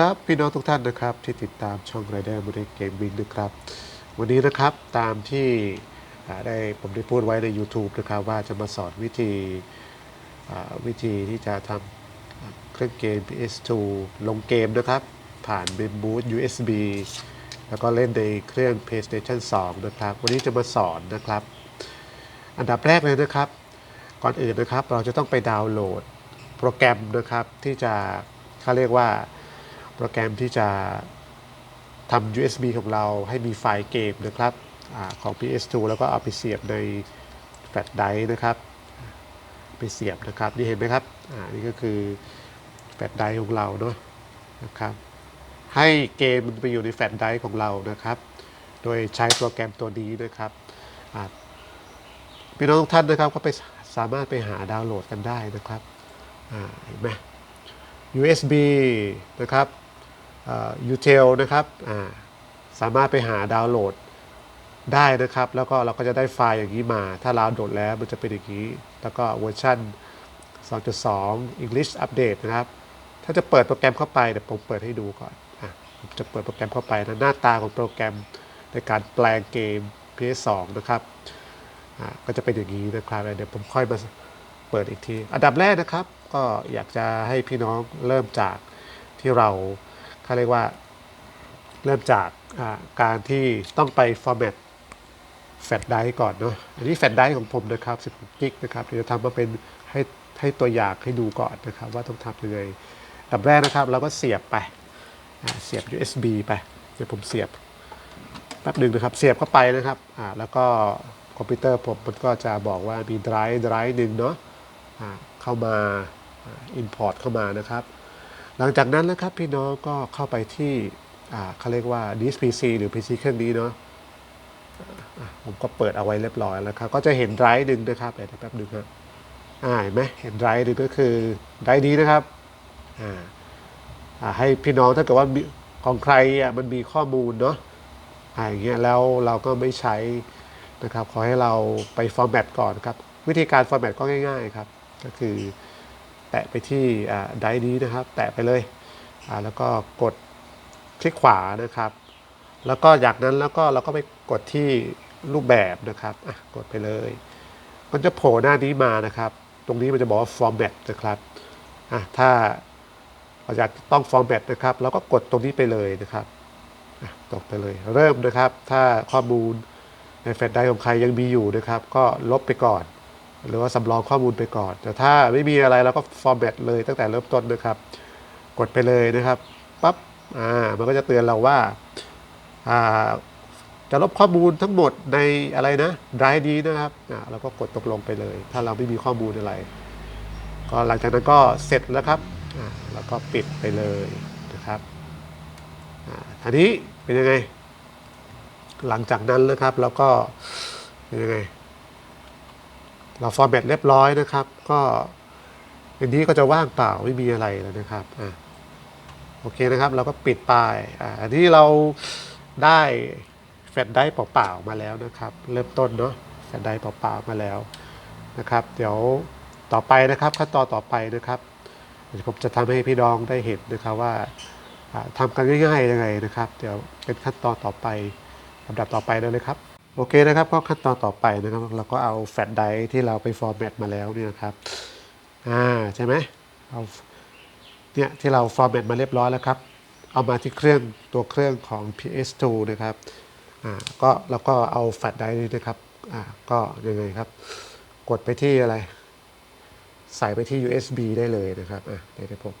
ครับพี่น้องทุกท่านนะครับที่ติดตามช่องไรเดอร์มูเดเกมวิ่งนะครับ วันนี้นะครับตามที่ได้ผมได้พูดไว้ใน YouTube นะครับว่าจะมาสอนวิธีวิธีที่จะทำเครื่องเกม PS2 ลงเกมนะครับ ผ่านเมนบูธ USB แล้วก็เล่นในเครื่อง PlayStation 2 นะครับ วันนี้จะมาสอนนะครับ อันดับแรกเลยนะครับ ก่อนอื่นนะครับเราจะต้องไปดาวน์โหลดโปรแกรมนะครับที่จะเขาเรียกว่า รแกรมที่จะทำ USB ของเราให้มีไฟล์เกมนะครับอของ PS2 แล้วก็เอาไปเสียบในแฟลชไดร์นะครับ ไปเสียบนะครับ นี่เห็นไหมครับนี่ก็คือแฟลชไดร์ของเราเนาะนะครับ ให้เกมมันไปอยู่ในแฟลชไดร์ของเรานะครับ โดยใช้โปรแกรมตัวนี้นะครับพี่น้องทุกท่านนะครับก็ไปสามารถไปหาดาวน์โหลดกันได้นะครับเห็นไหม USB นะครับ ยูเทลนะครับสามารถไปหาดาวน์โหลดได้นะครับ แล้วก็เราก็จะได้ไฟล์อย่างนี้มา ถ้าเราโหลดแล้วมันจะเป็นอย่างนี้ แล้วก็เวอร์ชัน2.2 English Update นะครับ ถ้าจะเปิดโปรแกรมเข้าไปเดี๋ยวผมเปิดให้ดูก่อนอะจะเปิดโปรแกรมเข้าไปนะหน้าตาของโปรแกรมในการแปลงเกม PS2 นะครับก็จะเป็นอย่างนี้นะครับเดี๋ยวผมค่อยมาเปิดอีกที อันดับแรกนะครับ ก็อยากจะให้พี่น้องเริ่มจากที่เรา เขาเรียกว่าเริ่มจากการที่ต้องไป format แฟลชไดรฟ์ก่อนเนาะ อันนี้แฟลชไดรฟ์ของผมนะครับ 16 กิกนะครับเดี๋ยวจะทำมาเป็นให้ให้ตัวอย่างให้ดูก่อนนะครับ ว่าต้องทำยังไงอันดับแรกนะครับ เราก็เสียบไป เสียบ USB ไปเดี๋ยวผมเสียบแป๊บหนึ่งนะครับ เสียบเข้าไปนะครับ แล้วก็คอมพิวเตอร์ผมมันก็จะบอกว่ามีไดรฟ์ไดรฟ์หนึ่งเนาะเข้ามาอินพอร์ตเข้ามานะครับ หลังจากนั้นนะครับพี่น้องก็เข้าไปที่เขาเรียกว่า DSPC หรือ PC เครื่องนี้เนาะผมก็เปิดเอาไว้เรียบร้อยแล้วครับ ก็จะเห็นไดร์หนึ่งนะครับเดี๋ยวแป๊บหนึ่งครับอ่าเห็นไหมเห็นไดร์หนึ่งก็คือไดร์นี้นะครับอ่าอาให้พี่น้องถ้าเกิดว่าของใครอะมันมีข้อมูลเนาะอะอย่างเงี้ยแล้วเราก็ไม่ใช้นะครับ ขอให้เราไปฟอร์แมตก่อนครับ วิธีการฟอร์แมตก็ง่าย ๆ ครับ ก็คือ แตะไปที่ไดนี้นะครับ แตะไปเลย แล้วก็กดคลิกขวานะครับ แล้วก็จากนั้นแล้วก็เราก็ไปกดที่รูปแบบนะครับกดไปเลย มันจะโผล่หน้านี้มานะครับ ตรงนี้มันจะบอกว่า format นะครับถ้าเราอยากต้อง format นะครับเราก็กดตรงนี้ไปเลยนะครับตกไปเลย เริ่มนะครับ ถ้าข้อมูลในแฟลชไดรฟ์ของใครยังมีอยู่นะครับ ก็ลบไปก่อน หรือว่าสำรองข้อมูลไปก่อน แต่ถ้าไม่มีอะไรเราก็ฟอร์แมตเลยตั้งแต่เริ่มต้นนะครับ กดไปเลยนะครับปั๊บอ่ามันก็จะเตือนเราว่าอ่าจะลบข้อมูลทั้งหมดในอะไรนะไดรฟ์นี้นะครับอ่าเราก็กดตกลงไปเลย ถ้าเราไม่มีข้อมูลอะไร ก็หลังจากนั้นก็เสร็จแล้วครับอ่าแล้วก็ปิดไปเลยนะครับอ่าอันนี้เป็นยังไง หลังจากนั้นนะครับแล้วก็เป็นยังไง เราฟอร์แมตเรียบร้อยนะครับ ก็อันนี้ก็จะว่างเปล่าไม่มีอะไรแล้วนะครับอ่าโอเคนะครับ เราก็ปิดไปอ่าอันนี้เราได้แฟลชไดร์เปล่าๆมาแล้วนะครับ เริ่มต้นเนาะแฟลชไดร์เปล่าๆมาแล้วนะครับ เดี๋ยวต่อไปนะครับขั้นตอนต่อไปนะครับเดี๋ยวผมจะทำให้พี่น้องได้เห็นนะครับว่าอ่าทำกันง่ายๆยังไงนะครับ เดี๋ยวเป็นขั้นตอนต่อไปลำดับต่อไปเลยครับ โอเคนะครับก็ขั้นตอนต่อไปนะครับเราก็เอาแฟลชไดร์ที่เราไปฟอร์แมตมาแล้วเนี่ยนะครับอ่าใช่ไหมเอาเนี่ยที่เราฟอร์แมตมาเรียบร้อยแล้วครับ เอามาที่เครื่องตัวเครื่องของ PS2 นะครับอ่าก็เราก็เอาแฟลชไดร์นี้นะครับอ่าก็ยังไงครับ กดไปที่อะไร ใส่ไปที่ USB ได้เลยนะครับอะเดี๋ยวผม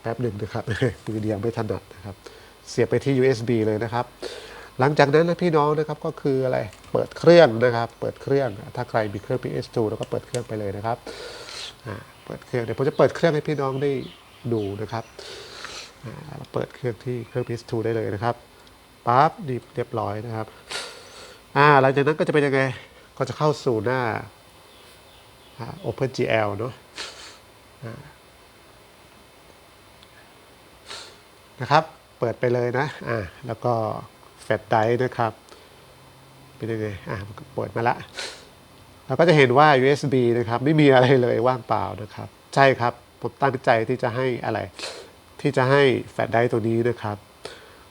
แป๊บหนึ่งนะครับมือเดียวไม่ถนัดนะครับ เสียบไปที่ USB เลยนะครับ หลังจากนั้นนะพี่น้องนะครับก็คืออะไรเปิดเครื่องนะครับ เปิดเครื่องถ้าใครมีเครื่อง PS2 แล้วก็เปิดเครื่องไปเลยนะครับเปิดเครื่องเดี๋ยวผมจะเปิดเครื่องให้พี่น้องได้ดูนะครับอ่าเปิดเครื่องที่เครื่อง PS2 ได้เลยนะครับปั๊บดีเรียบร้อยนะครับหลังจากนั้นก็จะเป็นยังไงก็จะเข้าสู่หน้าอ่า OpenGL เนอะนะครับ เปิดไปเลยนะอ่าแล้วก็ แฟลชไดรฟ์นะครับเป็นยังไงอ่าเปิดมาละเราก็จะเห็นว่า USB นะครับไม่มีอะไรเลยว่างเปล่านะครับ ใช่ครับ ผมตั้งใจที่จะให้อะไร ที่จะให้แฟลชไดรฟ์ตัวนี้นะครับ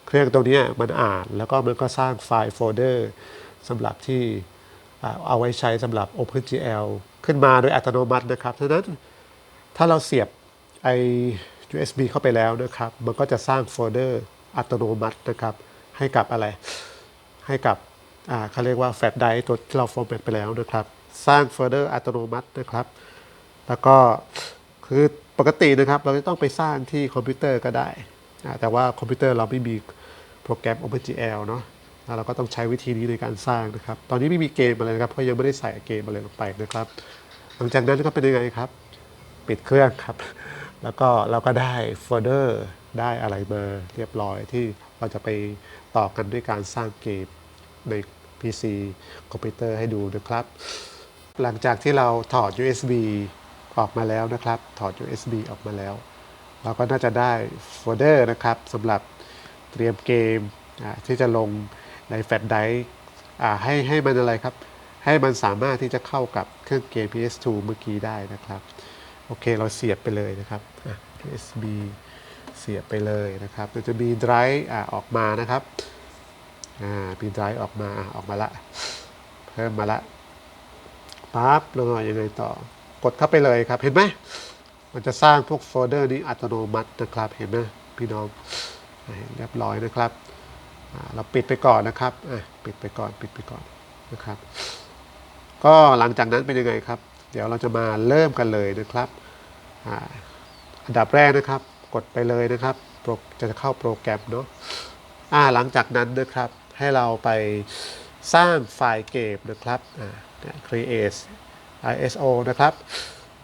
เครื่องตัวนี้มันอ่านแล้วก็มันก็สร้างไฟล์โฟลเดอร์สำหรับที่เอาไว้ใช้สำหรับ OpenGL ขึ้นมาโดยอัตโนมัตินะครับฉะนั้นถ้าเราเสียบไอ USB เข้าไปแล้วนะครับ มันก็จะสร้างโฟลเดอร์อัตโนมัตินะครับ ให้กับอะไร ให้กับเขาเรียกว่าแฟลชไดร์ตัวที่เราฟอร์แมตไปแล้วนะครับ สร้างโฟลเดอร์อัตโนมัตินะครับ แล้วก็คือปกตินะครับเราจะต้องไปสร้างที่คอมพิวเตอร์ก็ได้ แต่ว่าคอมพิวเตอร์เราไม่มีโปรแกรม OpenGL เนาะแล้วเราก็ต้องใช้วิธีนี้ในการสร้างนะครับ ตอนนี้ไม่มีเกมอะไรนะครับ เพราะยังไม่ได้ใส่เกมอะไรลงไปนะครับ หลังจากนั้นก็เป็นยังไงครับ ปิดเครื่องครับ แล้วก็เราก็ได้โฟลเดอร์ได้อะไรมาเรียบร้อยที่ เราจะไปต่อกันด้วยการสร้างเกมใน PC คอมพิวเตอร์ให้ดูนะครับ หลังจากที่เราถอด USB ออกมาแล้วนะครับ ถอด USB ออกมาแล้ว เราก็น่าจะได้โฟลเดอร์นะครับสำหรับเตรียมเกมอ่าที่จะลงในแฟลชไดรฟ์อ่าให้ให้มันอะไรครับ ให้มันสามารถที่จะเข้ากับเครื่องเกม PS2 เมื่อกี้ได้นะครับ โอเคเราเสียบไปเลยนะครับอะ USB เสียบไปเลยนะครับเราจะมีไดรฟ์ออกมานะครับอ่ามีไดรฟ์ออกมาออกมาละเพิ่มมาละปั๊บลงมายังไงต่อกดเข้าไปเลยครับเห็นไหมมันจะสร้างพวกโฟลเดอร์นี้อัตโนมัตินะครับเห็นไหมพี่น้องเรียบร้อยนะครับเราปิดไปก่อนนะครับปิดไปก่อนปิดไปก่อนนะครับ ก็หลังจากนั้นเป็นยังไงครับ เดี๋ยวเราจะมาเริ่มกันเลยนะครับอันดับแรกนะครับ กดไปเลยนะครับ จะเข้าโปรแกรมเนาะอ่าหลังจากนั้นนะครับ ให้เราไปสร้างไฟล์เกมนะครับอ่า create ISO นะครับ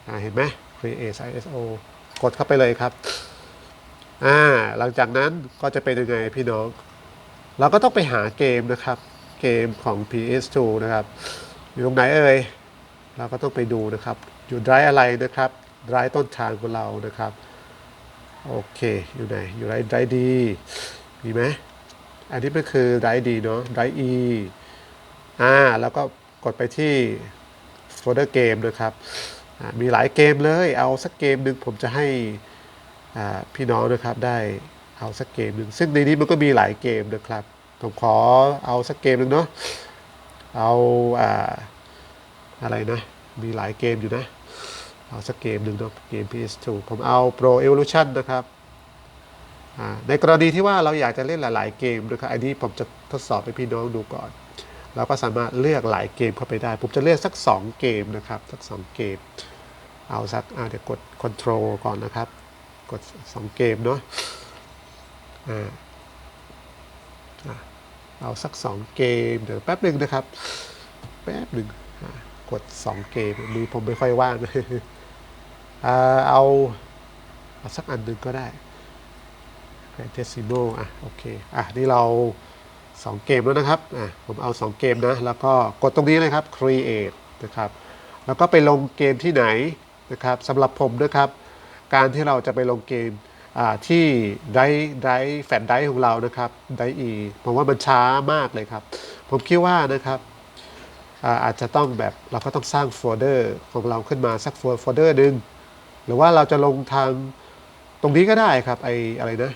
อ่าเห็นไหม create ISO กดเข้าไปเลยครับอ่าหลังจากนั้นก็จะเป็นยังไงพี่น้อง เราก็ต้องไปหาเกมนะครับ เกมของ PS2 นะครับ อยู่ตรงไหนเอ่ย เราก็ต้องไปดูนะครับ อยู่ไดรฟ์อะไรนะครับไดรฟ์ต้นทางของเรานะครับ โอเค อยู่ไหน อยู่ไรไรดี มีไหม อันนี้มันคือไรดีเนาะไรฟ์ E อ่า แล้วก็กดไปที่โฟลเดอร์เกมนะครับอ่ามีหลายเกมเลย เอาสักเกมหนึ่งผมจะให้อ่าพี่น้องนะครับได้เอาสักเกมหนึ่ง ซึ่งในนี้มันก็มีหลายเกมนะครับ ผมขอเอาสักเกมหนึ่งเนาะ เอาอ่าอะไรนะ มีหลายเกมอยู่นะ เอาสักเกมหนึ่งเนะเกม PS2 ผมเอา Pro Evolution นะครับในกรณีที่ว่าเราอยากจะเล่นหลาย ๆ เกมนะครับอันนี้ผมจะทดสอบให้พี่น้องดูก่อน เราก็สามารถเลือกหลายเกมเข้าไปได้ ผมจะเลือกสัก 2 เกมนะครับ สัก 2 เกม เอาสักเดี๋ยวกด Control ก่อนนะครับ กด 2 เกมเนาะอะเอาสัก 2 เกม เดี๋ยวแป๊บหนึ่งนะครับ แป๊บหนึ่งกด 2 เกมมือผมไม่ค่อยว่างอ่า เอาเอาสักอันหนึ่งก็ได้ g r a n d e s i m o อะโอเค อะ นี่เรา 2 เกมแล้วนะครับ อะ ผมเอา 2 เกมนะ แล้วก็กดตรงนี้เลยครับ create นะครับ แล้วก็ไปลงเกมที่ไหนนะครับสำหรับผมนะครับ การที่เราจะไปลงเกมอ่าที่ไดไดแฟนไดของเรานะครับไดอีผมว่ามันช้ามากเลยครับ ผมคิดว่านะครับอาอาจจะต้องแบบเราก็ต้องสร้างโฟลเดอร์ของเราขึ้นมาสักโฟลเดอร์หนึ่ง หรือว่าเราจะลงทางตรงนี้ก็ได้ครับไออะไรนะ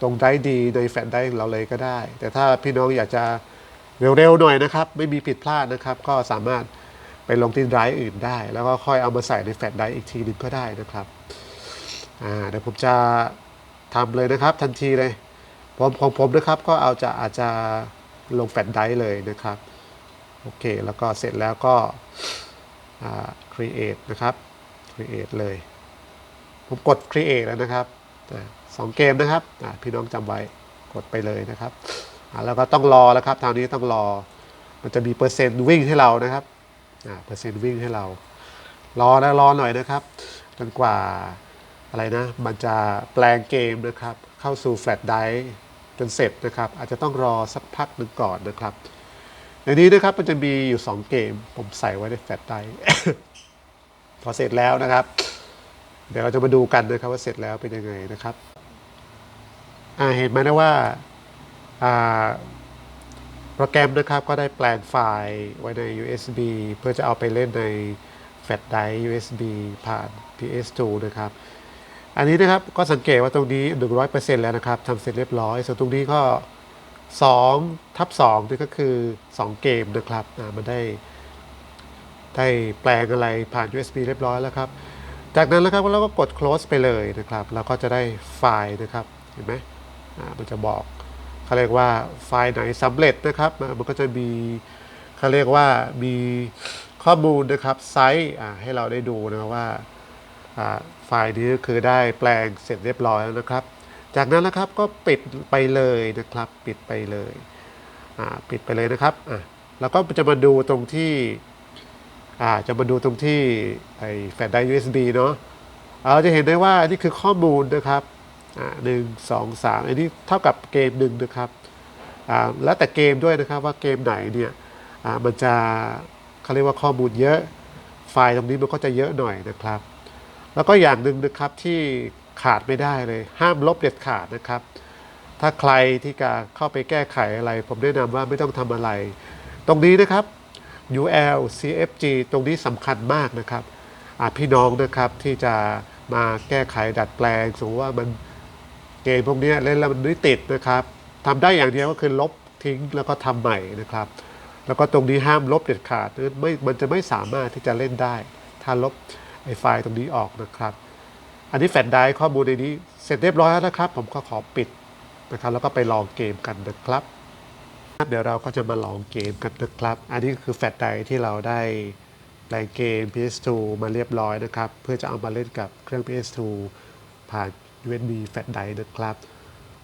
ตรงไดร์ดีในแฟลชไดร์ของเราเลยก็ได้ แต่ถ้าพี่น้องอยากจะเร็วๆหน่อยนะครับ ไม่มีผิดพลาดนะครับ ก็สามารถไปลงที่ไดร์อื่นได้ แล้วก็ค่อยเอามาใส่ในแฟลชไดร์อีกทีนึงก็ได้นะครับเดี๋ยวผมจะทำเลยนะครับ ทันทีเลยผมของผมนะครับก็เอาจะอาจจะลงแฟลชไดร์เลยนะครับโอเคแล้วก็เสร็จแล้วก็ create นะครับ create เลย ผมกด create แล้วนะครับสองเกมนะครับพี่น้องจำไว้กดไปเลยนะครับแล้วก็ต้องรอแล้วครับทางนี้ต้องรอ มันจะมีเปอร์เซ็นต์วิ่งให้เรานะครับเปอร์เซ็นต์วิ่งให้เรา รอนะรอหน่อยนะครับจนกว่าอะไรนะมันจะแปลงเกมนะครับ เข้าสู่แฟลชไดร์จนเสร็จนะครับ อาจจะต้องรอสักพักหนึ่งก่อนนะครับในนี้นะครับมันจะมีอยู่ 2 เกม ผมใส่ไว้ในแฟลชไดร์ พอเสร็จแล้วนะครับ เดี๋ยวเราจะมาดูกันนะครับว่าเสร็จแล้วเป็นยังไงนะครับเห็นไหมนะว่าโปรแกรมนะครับก็ได้แปลงไฟล์ไว้ใน USB เพื่อจะเอาไปเล่นในแฟลชไดร์ USB ผ่าน PS2 นะครับ อันนี้นะครับก็สังเกตว่าตรงนี้ 100%แล้วนะครับทำเสร็จเรียบร้อย ส่วนตรงนี้ก็2ทับ2นี่ก็คือ 2 เกมนะครับมันได้ ได้แปลงอะไรผ่าน USB เรียบร้อยแล้วครับ จากนั้นแล้วครับเราก็กด close ไปเลยนะครับเราก็จะได้ไฟล์นะครับ เห็นไหมมันจะบอกเขาเรียกว่าไฟล์ไหนสำเร็จนะครับ มันก็จะมีเขาเรียกว่ามีข้อมูลนะครับไซส์ให้เราได้ดูนะว่าไฟล์นี้คือได้แปลงเสร็จเรียบร้อยแล้วนะครับ จากนั้นนะครับก็ปิดไปเลยนะครับ ปิดไปเลยปิดไปเลยนะครับแล้วก็จะมาดูตรงที่ อ่าจะมาดูตรงที่ไอ้แฟลชไดร์ USB เนาะเราจะเห็นได้ว่านี่คือข้อมูลนะครับอ่าหนึ่งสองสามอันนี้เท่ากับเกมหนึ่งนะครับอ่าแล้วแต่เกมด้วยนะครับว่าเกมไหนเนี่ยอ่ามันจะเขาเรียกว่าข้อมูลเยอะ ไฟล์ตรงนี้มันก็จะเยอะหน่อยนะครับ แล้วก็อย่างหนึ่งนะครับที่ขาดไม่ได้เลย ห้ามลบเด็ดขาดนะครับ ถ้าใครที่จะเข้าไปแก้ไขอะไร ผมแนะนำว่าไม่ต้องทำอะไร ตรงนี้นะครับ UL CFG ตรงนี้สำคัญมากนะครับอ่าพี่น้องนะครับที่จะมาแก้ไขดัดแปลงสมมติว่ามันเกมพวกนี้เล่นแล้วมันไม่ติดนะครับทำได้อย่างเดียวก็คือลบทิ้งแล้วก็ทำใหม่นะครับ แล้วก็ตรงนี้ห้ามลบเด็ดขาดไม่มันจะไม่สามารถที่จะเล่นได้ ถ้าลบไอ้ไฟล์ตรงนี้ออกนะครับ อันนี้แฟลชไดร์ข้อมูลในนี้เสร็จเรียบร้อยแล้วนะครับ ผมก็ขอปิดนะครับ แล้วก็ไปลองเกมกันนะครับ เดี๋ยวเราก็จะมาลองเกมกันนะครับ อันนี้คือแฟลชไดรฟ์ที่เราได้แปลงเกม PS2 มาเรียบร้อยนะครับ เพื่อจะเอามาเล่นกับเครื่อง PS2 ผ่าน USB แฟลชไดรฟ์นะครับ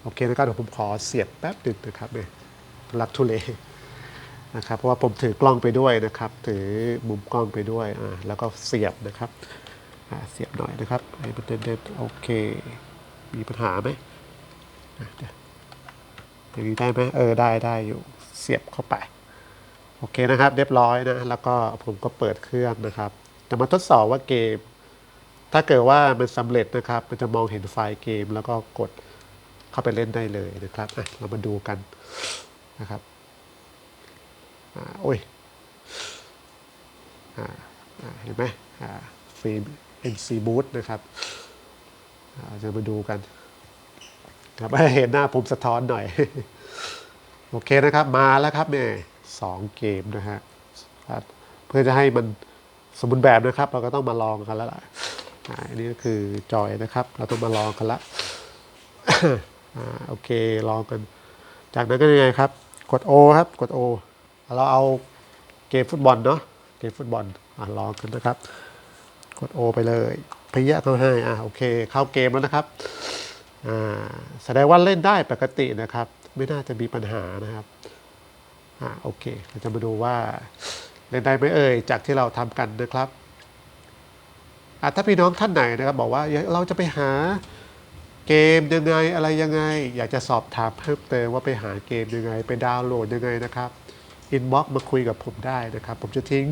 โอเคนะครับเดี๋ยวผมขอเสียบแป๊บหนึงนะครับเนี่ยรักทุเลนะครับเพราะว่าผมถือกล้องไปด้วยนะครับ ถือมุมกล้องไปด้วยอ่าแล้วก็เสียบนะครับอ่าเสียบหน่อยนะครับให้มันเด่นๆโอเค มีปัญหาไหมเดี๋ยว อย่างนี้ได้ไหมเออได้ได้อยู่เสียบเข้าไป โอเคนะครับ เรียบร้อยนะ แล้วก็ผมก็เปิดเครื่องนะครับ จะมาทดสอบว่าเกม ถ้าเกิดว่ามันสำเร็จนะครับ มันจะมองเห็นไฟล์เกมแล้วก็กดเข้าไปเล่นได้เลยนะครับอะเรามาดูกันนะครับอ่าโอ้ยอ่าเห็นไหมอ่าฟิล์ม NC Boot นะครับอ่าจะมาดูกัน ครับเห็นหน้าผมสะท้อนหน่อย โอเคนะครับ มาแล้วครับเนี่ยสองเกมนะฮะเพื่อจะให้มันสมบูรณ์แบบนะครับ เราก็ต้องมาลองกันแล้วล่ะอันนี้ก็คือจอยนะครับ เราต้องมาลองกันละโอเคลองกัน จากนั้นก็ยังไงครับ กด O ครับกด O เราเอาเกมฟุตบอลเนาะเกมฟุตบอลอ่าลองกันนะครับ กด O ไปเลยพยะเขาให้อ่าโอเค เข้าเกมแล้วนะครับ แสดงว่าเล่นได้ปกตินะครับ ไม่น่าจะมีปัญหานะครับอ่าโอเค เราจะมาดูว่าเล่นได้ไหมเอ่ยจากที่เราทำกันนะครับอะถ้าพี่น้องท่านไหนนะครับบอกว่าเราจะไปหาเกมยังไงอะไรยังไง อยากจะสอบถามเพิ่มเติมว่าไปหาเกมยังไง ไปดาวน์โหลดยังไงนะครับอินบ็อกมาคุยกับผมได้นะครับ ผมจะทิ้ง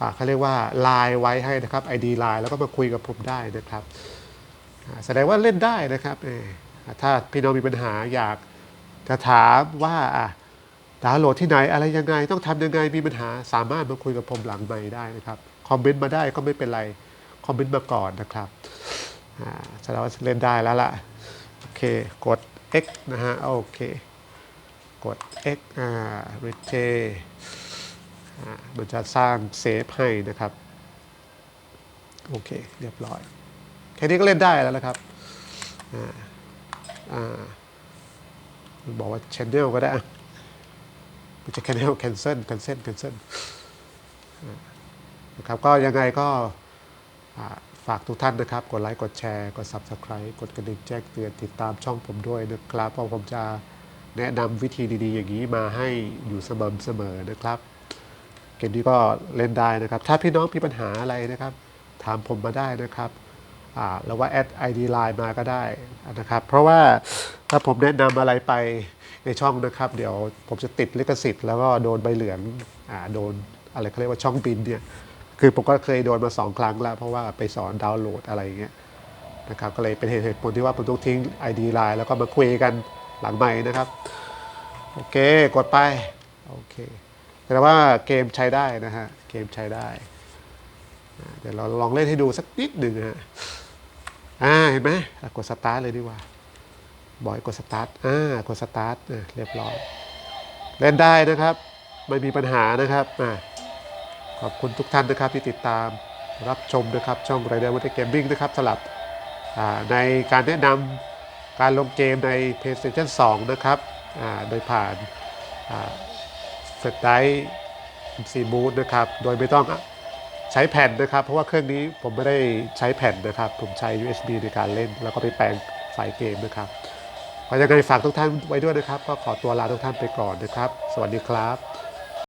อ่าเขาเรียกว่าไลน์ไว้ให้นะครับ ID ไลน์แล้วก็มาคุยกับผมได้นะครับ แสดงว่าเล่นได้นะครับถ้าพี่น้องมีปัญหาอยากจะถามว่าดาวน์โหลดที่ไหนอะไรยังไง ต้องทำยังไงมีปัญหาสามารถมาคุยกับผมหลังไมค์ได้นะครับคอมเมนต์มาได้ก็ไม่เป็นไรคอมเมนต์มาก่อนนะครับแสดงว่าเล่นได้แล้วล่ะโอเคกด X นะฮะโอเคกด X อ่า r e t a อ่ามันจะสร้างเซฟให้นะครับ โอเค เรียบร้อย ค่นี้ก็เล่นได้แล้วนะครับอ่าอ่าบอกว่า channel ก็ได้อะไม่ใช่ channel cancel cancel cancel นะครับก็ยังไงก็ฝากทุกท่านนะครับ กดไลค์ กดแชร์ กด subscribe กดกระดิ่งแจ้งเตือนติดตามช่องผมด้วยนะครับเพราะผมจะแนะนำวิธีดีๆ อย่างนี้มาให้อยู่เสมอเสมอนะครับ เกมนี้ก็เล่นได้นะครับ ถ้าพี่น้องมีปัญหาอะไรนะครับ ถามผมมาได้นะครับ อ่าแล้วว่าแอด ID Line มาก็ได้นะครับ เพราะว่าถ้าผมแนะนำอะไรไปในช่องนะครับ เดี๋ยวผมจะติดลิขสิทธิ์ แล้วก็โดนใบเหลืองอ่าโดนอะไรเขาเรียกว่าช่องบินเนี่ยคือผมก็เคยโดนมาสองครั้งแล้ว เพราะว่าไปสอนดาวน์โหลดอะไรอย่างเงี้ยนะครับก็เลยเป็นเหตุผลที่ว่าผมต้องทิ้ง ID Line แล้วก็มาคุยกันหลังใหม่นะครับ โอเคกดไป โอเคแต่ว่าเกมใช้ได้นะฮะ เกมใช้ได้ เดี๋ยวเราลองเล่นให้ดูสักนิดหนึ่งฮะ อ่าเห็นไหมกดสตาร์ทเลยดีกว่าบอยกดสตาร์ทอ่ากดสตาร์ทเรียบร้อย เล่นได้นะครับ ไม่มีปัญหานะครับอะขอบคุณทุกท่านนะครับที่ติดตามรับชมนะครับ ช่องไรเดอร์วัตเกมมิ่งนะครับสลับในการแนะนำการลงเกมใน PlayStation 2 นะครับโดยผ่านเฟดไดซีมูดนะครับ โดยไม่ต้อง ใช้แผ่นนะครับ เพราะว่าเครื่องนี้ผมไม่ได้ใช้แผ่นนะครับ ผมใช้ USB ในการเล่น แล้วก็ไปแปลงไฟล์เกมนะครับขอยังไงฝากทุกท่านไว้ด้วยนะครับ ก็ขอตัวลาทุกท่านไปก่อนนะครับ สวัสดีครับ